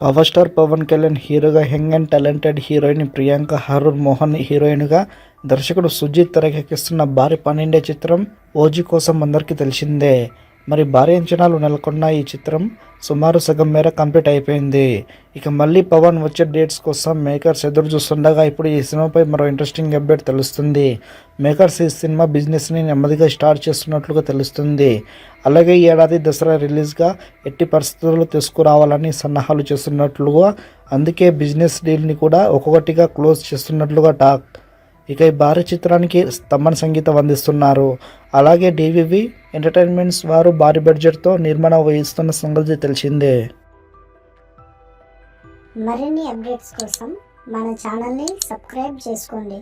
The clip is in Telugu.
పవర్ స్టార్ పవన్ కళ్యాణ్ హీరోగా young and talented heroine Priyanka Arul Mohan హీరోయిన్గా దర్శకుడు సుజిత్ తెరకెక్కిస్తున్న భారీ పన్నెండే చిత్రం ఓజీ కోసం అందరికీ తెలిసిందే. మరి భారీ అంచనాలు నెలకొన్న ఈ చిత్రం సుమారు సగం మేర కంప్లీట్ అయిపోయింది. ఇక మళ్ళీ పవన్ వచ్చే డేట్స్ కోసం మేకర్స్ ఎదురు చూస్తుండగా ఇప్పుడు ఈ సినిమాపై మరో ఇంట్రెస్టింగ్ అప్డేట్ తెలుస్తుంది. మేకర్స్ ఈ సినిమా బిజినెస్ని నెమ్మదిగా స్టార్ట్ చేస్తున్నట్లుగా తెలుస్తుంది. అలాగే ఈ ఏడాది దసరా రిలీజ్గా ఎట్టి పరిస్థితుల్లో తీసుకురావాలని సన్నాహాలు చేస్తున్నట్లుగా అందుకే బిజినెస్ డీల్ని కూడా ఒక్కొక్కటిగా క్లోజ్ చేస్తున్నట్లుగా టాక్ ఇక ఈ భారీ చిత్రానికి స్తంభన సంగీతం అందిస్తున్నారు. అలాగే డివివి ఎంటర్టైన్మెంట్స్ వారు భారీ బడ్జెట్తో నిర్మాణం వహిస్తున్న సంగతి తెలిసిందే. మరిన్ని అప్డేట్స్ కోసం మన ఛానల్ని సబ్స్క్రైబ్ చేసుకోండి.